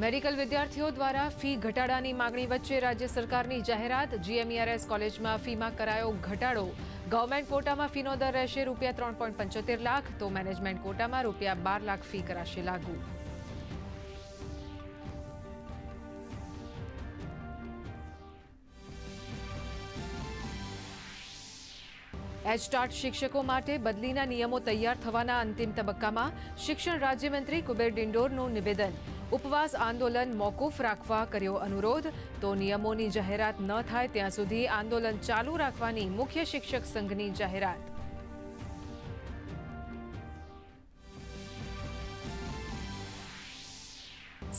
Medical વિદ્યાર્થીઓ દ્વારા fee ઘટાડાની માગણી વચ્ચે રાજ્ય સરકારની જાહેરાત. જીએમઈઆરએસ કોલેજમાં ફીમાં કરાયો ઘટાડો. ગવર્મેન્ટ કોટામાં ફીનો દર રહેશે રૂપિયા ત્રણ પોઈન્ટ પંચોતેર લાખ. તો મેનેજમેન્ટ કોટામાં રૂપિયા બાર લાખ ફી કરાશે લાગુ. એચટાટ શિક્ષકો માટે બદલીના નિયમો તૈયાર થવાના અંતિમ તબક્કામાં શિક્ષણ રાજ્યમંત્રી કુબેર ડિંડોરનું નિવેદન. ઉપવાસ આંદોલન મોકૂફ રાખવા કર્યો અનુરોધ. તો નિયમોની જાહેરાત ન થાય ત્યાં સુધી આંદોલન ચાલુ રાખવાની મુખ્ય શિક્ષક સંઘની જાહેરાત.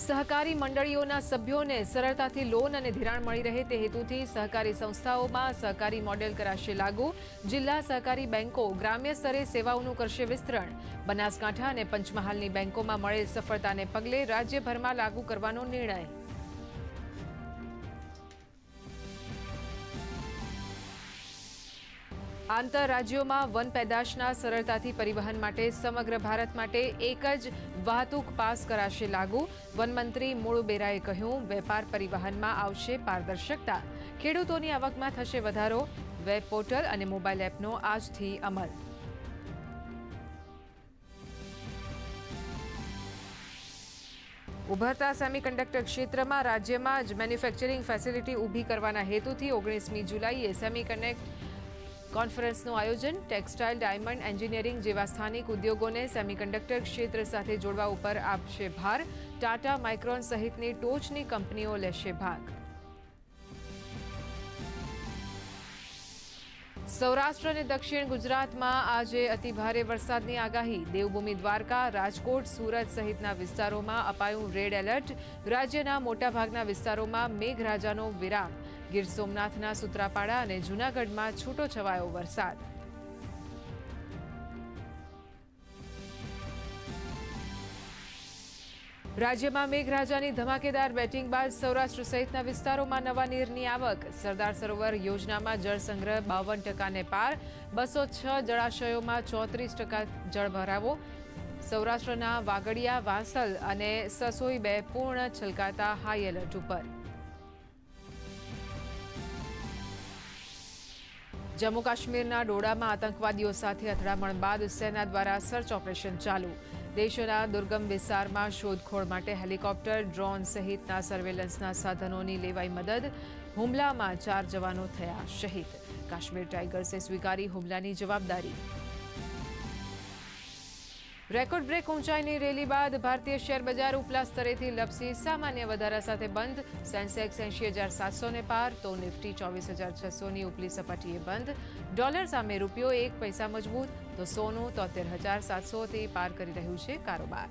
સહકારી મંડળીઓના સભ્યોને સરળતાથી લોન અને ધિરાણ મળી રહે તે હેતુથી સહકારી સંસ્થાઓમાં સહકારી મોડેલ કરાશે લાગુ. જિલ્લા સહકારી બેંકો ગ્રામ્ય સ્તરે સેવાઓનું કરશે વિસ્તરણ. બનાસકાંઠા અને પંચમહાલની બેન્કોમાં મળેલ સફળતાને પગલે રાજ્યભરમાં લાગુ કરવાનો નિર્ણય. આંતરરાજ્યોમાં વન પેદાશના સરળતાથી પરિવહન માટે સમગ્ર ભારત માટે એક જ વાહતુક પાસ કરાશે લાગુ. વનમંત્રી મૂળ બેરાએ કહ્યું, વેપાર પરિવહનમાં આવશે પારદર્શકતા. ખેડૂતોની આવકમાં થશે વધારો. વેબ પોર્ટલ અને મોબાઈલ એપનો આજથી અમલ. ઉભરતા સેમિકન્ડક્ટર ક્ષેત્રમાં રાજ્યમાં જ મેન્યુફેક્ચરિંગ ફેસિલિટી ઊભી કરવાના હેતુથી ઓગણીસમી જુલાઈએ સેમિકન્ડક્ટ કોન્ફરન્સનું આયોજન ટેક્સટાઇલ, ડાયમંડ એન્જિનિયરિંગ જેવા સ્થાનિક ઉદ્યોગોને સેમિકન્ડક્ટર ક્ષેત્ર સાથે જોડવા ઉપર આપશે ભાર. ટાટા માઇક્રોન સહિતની ટોચની કંપનીઓ લેશે ભાગ. સૌરાષ્ટ્ર અને દક્ષિણ ગુજરાતમાં આજે અતિભારે વરસાદની આગાહી. દેવભૂમિ દ્વારકા, રાજકોટ, સુરત સહિતના વિસ્તારોમાં અપાયું રેડ એલર્ટ. રાજ્યના મોટાભાગના વિસ્તારોમાં મેઘરાજાનો વિરામ. ગીર સોમનાથના સુત્રાપાડા અને જૂનાગઢમાં છૂટો છવાયો વરસાદ. રાજ્યમાં મેઘરાજાની ધમાકેદાર બેટિંગ બાદ સૌરાષ્ટ્ર સહિતના વિસ્તારોમાં નવા નીરની આવક. સરદાર સરોવર યોજનામાં જળસંગ્રહ બાવન ટકાને પાર, બસો છ જળાશયોમાં ચોત્રીસ ટકા જળભરાવો સૌરાષ્ટ્રના વાગડિયા, વાંસલ અને સસોઈ બે પૂર્ણ છલકાતા હાઈ એલર્ટ ઉપર. જમ્મુ કાશ્મીરના ડોડામાં આતંકવાદીઓ સાથે અથડામણ બાદ સેના દ્વારા સર્ચ ઓપરેશન ચાલુ. દેશના દુર્ગમ વિસ્તારમાં શોધખોળ માટે હેલિકોપ્ટર, ડ્રોન સહિતના સર્વેલન્સના સાધનોની લેવાઈ મદદ. હુમલામાં ચાર જવાનો થયા શહીદ. કાશ્મીર ટાઇગર્સે સ્વીકારી હુમલાની જવાબદારી રેકોર્ડ બ્રેક ઊંચાઈની રેલી બાદ ભારતીય શેર બજાર ઉપલા સ્તરેથી લપસી સામાન્ય વધારા સાથે બંધ. સેન્સેક્સ એંશી હજાર સાતસોને પાર, તો નિફ્ટી ચોવીસ હજાર છસોની ઉપલી સપાટીએ બંધ. ડોલર સામે રૂપિયો એક પૈસા મજબૂત, તો સોનું તોતેર હજાર સાતસોથી પાર કરી રહ્યું છે કારોબાર.